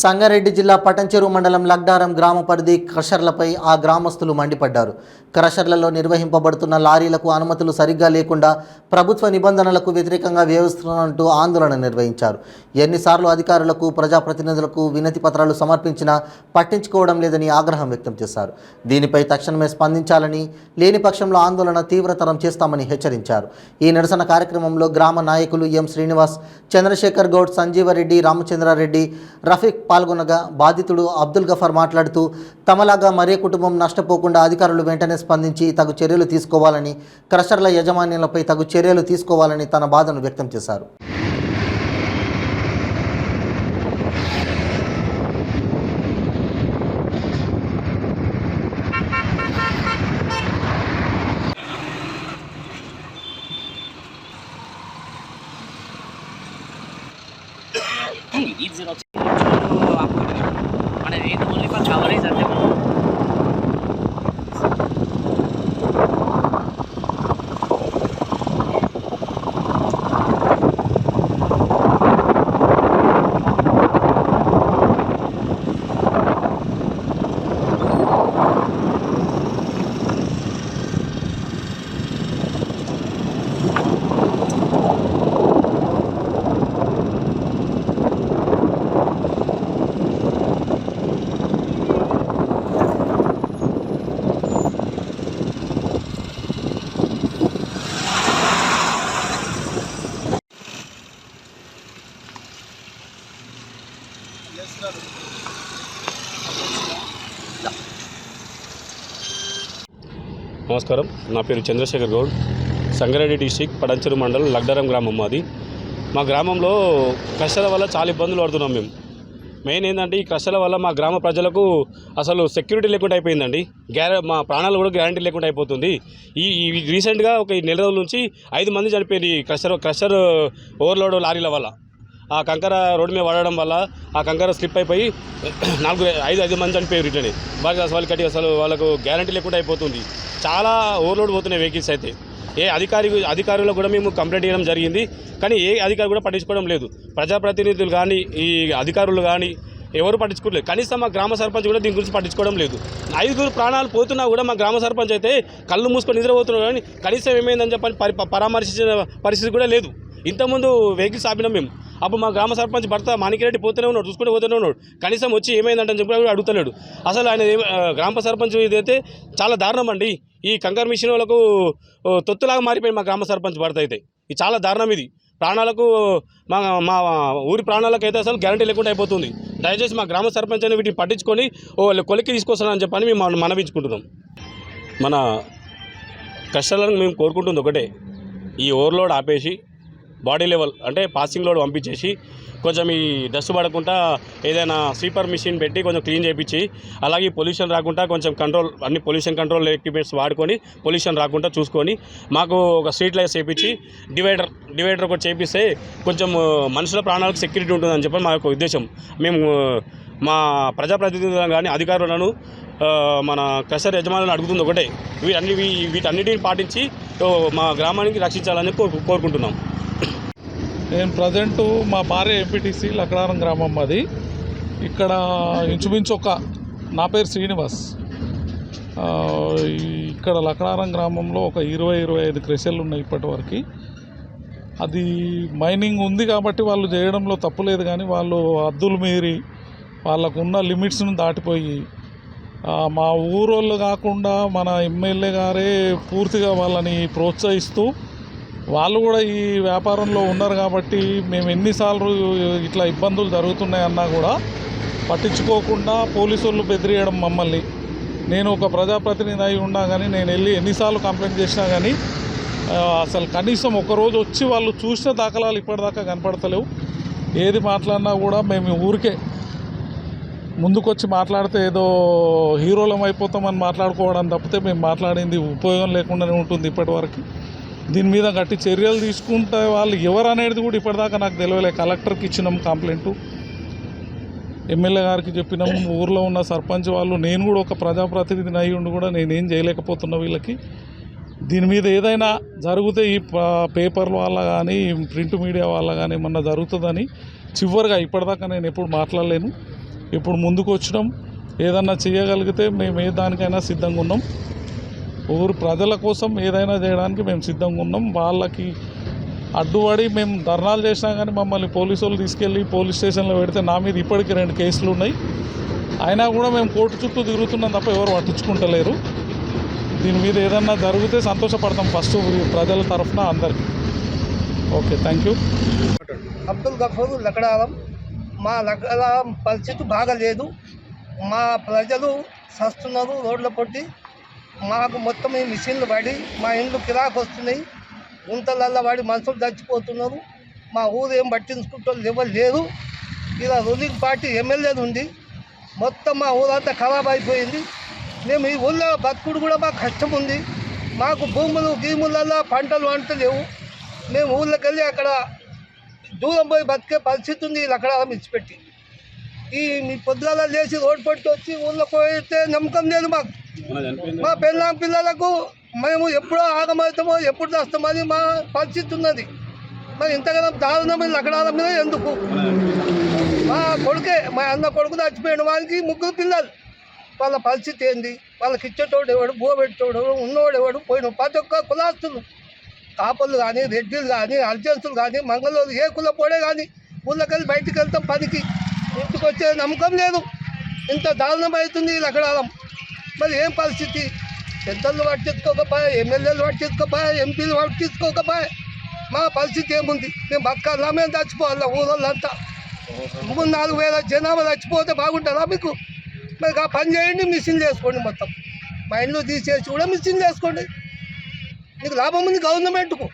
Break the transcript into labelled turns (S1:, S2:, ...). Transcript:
S1: సంగారెడ్డి జిల్లా పటంచెరు మండలం లగ్డారం గ్రామ పరిధి క్రషర్లపై ఆ గ్రామస్తులు మండిపడ్డారు. క్రషర్లలో నిర్వహింపబడుతున్న లారీలకు అనుమతులు సరిగ్గా లేకుండా ప్రభుత్వ నిబంధనలకు వ్యతిరేకంగా వ్యవహరిస్తున్నట్టు ఆందోళన నిర్వహించారు. ఎన్నిసార్లు అధికారులకు ప్రజాప్రతినిధులకు వినతి పత్రాలు సమర్పించినా పట్టించుకోవడం లేదని ఆగ్రహం వ్యక్తం చేశారు. దీనిపై తక్షణమే స్పందించాలని లేని పక్షంలో ఆందోళన తీవ్రతరం చేస్తామని హెచ్చరించారు. ఈ నిరసన కార్యక్రమంలో గ్రామ నాయకులు ఎం శ్రీనివాస్ చంద్రశేఖర్ గౌడ్ సంజీవరెడ్డి రామచంద్రారెడ్డి రఫీక్ పాల్గొనగా బాధితుడు అబ్దుల్ గఫర్ మాట్లాడుతూ తమలాగా మరే కుటుంబం నష్టపోకుండా అధికారులు వెంటనే స్పందించి తగు చర్యలు తీసుకోవాలని క్రషర్ల యజమాన్యులపై తగు చర్యలు తీసుకోవాలని తన బాధను వ్యక్తం చేశారు.
S2: Hey, జిరాక్స్ మన రేట్ sorry, sabi mo.
S3: నమస్కారం. నా పేరు చంద్రశేఖర్ గౌడ్. సంగారెడ్డి డిస్టిక్ పడంచెరు మండలం లగ్డారం గ్రామం మాది. మా గ్రామంలో క్రషల వల్ల చాలా ఇబ్బందులు పడుతున్నాం మేము. మెయిన్ ఏంటంటే ఈ క్రషల వల్ల మా గ్రామ ప్రజలకు అసలు సెక్యూరిటీ లేకుండా అయిపోయిందండి. గ్యార మా ప్రాణాలు కూడా గ్యారంటీ లేకుండా అయిపోతుంది. ఈ రీసెంట్గా ఒక ఈ నెల రోజుల నుంచి ఐదు మంది చనిపోయింది ఈ క్రషర్ క్రషర్ ఓవర్లోడ్ లారీల వల్ల. ఆ కంకర రోడ్డు మీద పడడం వల్ల ఆ కంకర స్లిప్ అయిపోయి నాలుగు ఐదు ఐదు మంది చనిపోయారు ఇట్లనే. బాగా వాళ్ళు కట్టి అసలు వాళ్ళకు గ్యారంటీ లేకుండా అయిపోతుంది. చాలా ఓవర్లోడ్ పోతున్నాయి వెహికల్స్ అయితే. ఏ అధికారి అధికారులకు కూడా మేము కంప్లైంట్ చేయడం జరిగింది. కానీ ఏ అధికారి కూడా పట్టించుకోవడం లేదు. ప్రజాప్రతినిధులు కానీ ఈ అధికారులు కానీ ఎవరు పట్టించుకోలేదు. కనీసం మా గ్రామ సర్పంచ్ కూడా దీని గురించి పట్టించుకోవడం లేదు. ఐదుగురు ప్రాణాలు పోతున్నా కూడా మా గ్రామ సర్పంచ్ అయితే కళ్ళు మూసుకొని నిద్రపోతున్నారు కానీ కనీసం ఏమైందని చెప్పని పరి పరామర్శించిన పరిస్థితి కూడా లేదు. ఇంతకుముందు వెహికల్స్ ఆపినాం మేము. అప్పుడు మా గ్రామ సర్పంచ్ భర్త మాణికిరెడ్డి పోతూనే ఉన్నాడు చూసుకుంటే పోతూనే ఉన్నాడు. కనీసం వచ్చి ఏమైందంటని చెప్పి కూడా అడుగుతలేడు. అసలు ఆయన గ్రామ సర్పంచ్ ఇదైతే చాలా దారుణం అండి. ఈ కంకర్ మిషన్ వాళ్ళకు తొత్తులాగా మారిపోయింది మా గ్రామ సర్పంచ్ భర్త అయితే. ఇది చాలా దారుణం ఇది. ప్రాణాలకు మా మా ఊరి ప్రాణాలకు అయితే అసలు గ్యారంటీ లేకుండా అయిపోతుంది. దయచేసి మా గ్రామ సర్పంచ్ అని వీటిని పట్టించుకొని ఓ కొలిక్కి తీసుకొస్తానని చెప్పని మేము మనవించుకుంటున్నాం. మన కష్టాలను మేము కోరుకుంటుంది ఒకటే. ఈ ఓవర్లోడ్ ఆపేసి బాడీ లెవెల్ అంటే పాసింగ్ లోడ్ పంపించేసి కొంచెం ఈ డస్ట్ పడకుండా ఏదైనా స్వీపర్ మిషన్ పెట్టి కొంచెం క్లీన్ చేయించి అలాగే పొల్యూషన్ రాకుండా కొంచెం కంట్రోల్ అన్ని పొల్యూషన్ కంట్రోల్ ఎక్విప్మెంట్స్ వాడుకొని పొల్యూషన్ రాకుండా చూసుకొని మాకు ఒక స్ట్రీట్ లైట్స్ చేయించి డివైడర్ డివైడర్ ఒకటి చేపిస్తే కొంచెం మనుషుల ప్రాణాలకు సెక్యూరిటీ ఉంటుందని చెప్పి మా యొక్క ఉద్దేశం. మేము మా ప్రజాప్రతినిధులను కానీ అధికారులను మన క్రషర్ యజమానులను అడుగుతుంది ఒకటే. వీటన్ని వీటన్నిటిని పాటించి మా గ్రామానికి రక్షించాలని కోరు కోరుకుంటున్నాం.
S4: నేను ప్రజెంటు మా భార్య ఎంపీటీసీ లక్డారం గ్రామం మాది. ఇక్కడ ఇంచుమించు ఒక నా పేరు శ్రీనివాస్. ఇక్కడ లక్డారం గ్రామంలో ఒక ఇరవై ఇరవై ఐదు క్రెషర్లు ఉన్నాయి ఇప్పటివరకు. అది మైనింగ్ ఉంది కాబట్టి వాళ్ళు చేయడంలో తప్పులేదు కానీ వాళ్ళు హద్దులు మీరి వాళ్ళకున్న లిమిట్స్ను దాటిపోయి మా ఊరోళ్ళు కాకుండా మన ఎమ్మెల్యే గారే పూర్తిగా వాళ్ళని ప్రోత్సహిస్తూ వాళ్ళు కూడా ఈ వ్యాపారంలో ఉన్నారు కాబట్టి మేము ఎన్నిసార్లు ఇట్లా ఇబ్బందులు జరుగుతున్నాయన్నా కూడా పట్టించుకోకుండా పోలీసు వాళ్ళు బెదిరియడం మమ్మల్ని. నేను ఒక ప్రజాప్రతినిధి అయి ఉన్నా కానీ నేను వెళ్ళి ఎన్నిసార్లు కంప్లైంట్ చేసినా కానీ అసలు కనీసం ఒకరోజు వచ్చి వాళ్ళు చూసిన దాఖలాలు ఇప్పటిదాకా కనపడతలేవు. ఏది మాట్లాడినా కూడా మేము ఊరికే ముందుకొచ్చి మాట్లాడితే ఏదో హీరోలం అయిపోతామని మాట్లాడుకోవడం తప్పితే మేము మాట్లాడింది ఉపయోగం లేకుండానే ఉంటుంది ఇప్పటివరకు. దీని మీద గట్టి చర్యలు తీసుకుంటే వాళ్ళు ఎవరు అనేది కూడా ఇప్పటిదాకా నాకు తెలియలే. కలెక్టర్కి ఇచ్చినాం కంప్లైంట్. ఎమ్మెల్యే గారికి చెప్పినాం ఊర్లో ఉన్న సర్పంచ్ వాళ్ళు నేను కూడా ఒక ప్రజాప్రతినిధిని అయ్యి ఉండి కూడా నేనేం చేయలేకపోతున్నా వీళ్ళకి. దీని మీద ఏదైనా జరిగితే ఈ పేపర్ వల్ల కానీ ప్రింట్ మీడియా వల్ల కానీ ఏమన్నా జరుగుతుందని చివరిగా ఇప్పటిదాకా నేను ఎప్పుడు మాట్లాడలేను. ఇప్పుడు ముందుకు వచ్చినాం. ఏదన్నా చేయగలిగితే మేము ఏ దానికైనా సిద్ధంగా ఉన్నాం. ఊరు ప్రజల కోసం ఏదైనా చేయడానికి మేము సిద్ధంగా ఉన్నాం. వాళ్ళకి అడ్డుపడి మేము ధర్నాలు చేసినా కానీ మమ్మల్ని పోలీసు వాళ్ళు తీసుకెళ్ళి పోలీస్ స్టేషన్లో పెడితే నా మీద ఇప్పటికీ రెండు కేసులు ఉన్నాయి. అయినా కూడా మేము కోర్టు చుట్టూ తిరుగుతున్నాం తప్ప ఎవరు పట్టించుకుంటలేరు. దీని మీద ఏదన్నా జరిగితే సంతోషపడతాం ఫస్ట్ ప్రజల తరఫున అందరికి. Okay thank you.
S5: Abdul Gafoor Lakdaram మా లకడాలం పరిస్థితి బాగలేదు. మా ప్రజలు సస్తున్నారు రోడ్ల పొట్టి. మాకు మొత్తం ఈ మిషన్లు పడి మా ఇండ్లు కిరాకు వస్తున్నాయి. గుంతలల్లో పడి మనుషులు చచ్చిపోతున్నారు. మా ఊరు ఏం పట్టించుకుంటారు ఎవరు లేరు. ఇలా రూలింగ్ పార్టీ ఎమ్మెల్యేలు ఉంది మొత్తం మా ఊరంతా ఖరాబ్ అయిపోయింది. మేము ఈ ఊళ్ళో బతుకుడు కూడా మాకు కష్టం ఉంది. మాకు భూములు గీములల్లో పంటలు వంటలేవు మేము ఊళ్ళోకి వెళ్ళి అక్కడ దూరం పోయి బతికే పరిస్థితి ఉంది. వీళ్ళు అక్కడ ఇచ్చిపెట్టి. ఈ మీ పొద్దుగాల లేచి రోడ్డు పట్టి వచ్చి ఊళ్ళో పోయితే నమ్మకం లేదు మాకు. మా పిల్ల పిల్లలకు మేము ఎప్పుడో ఆగమవుతామో ఎప్పుడు చేస్తామని మా పరిస్థితి ఉన్నది. మరి ఇంతగానో దారుణమైన లకడాల మీద ఎందుకు? మా కొడుకే మా అన్న కొడుకు చచ్చిపోయిన వాళ్ళకి ముగ్గురు పిల్లలు. వాళ్ళ పరిస్థితి ఏంది? వాళ్ళకి ఇచ్చేటోడు ఎవడు? బో పెట్టేటోడు ఎవడు? ఉన్నోడు ఎవడు? పోయిన ప్రతి ఒక్క కులాస్తులు. కాపర్లు కానీ రెడ్డిలు కానీ అర్జెన్సులు కానీ మంగళూరు ఏ కుల పోడే కానీ ఊళ్ళకెళ్ళి బయటికి వెళ్తాం పనికి. ఇంటికి వచ్చే నమ్మకం లేదు. ఇంత దారుణమవుతుంది ఈ మరి ఏం పరిస్థితి? పెద్దలు పట్టించుకోకపోయా ఎమ్మెల్యేలు పట్టించుకోపోయా ఎంపీలు పట్టించుకోకపోయా మా పరిస్థితి ఏముంది? మేము బతకాలా మేము చచ్చిపోవాలా ఊరోళ్ళంతా? మూడు నాలుగు వేల జనాభా చచ్చిపోతే బాగుంటుందా మీకు? మరి ఆ పని చేయండి మిషన్ చేసుకోండి మొత్తం. మా ఇల్లు తీసేసి కూడా మిషన్ చేసుకోండి. నీకు లాభం ఉంది గవర్నమెంట్కు.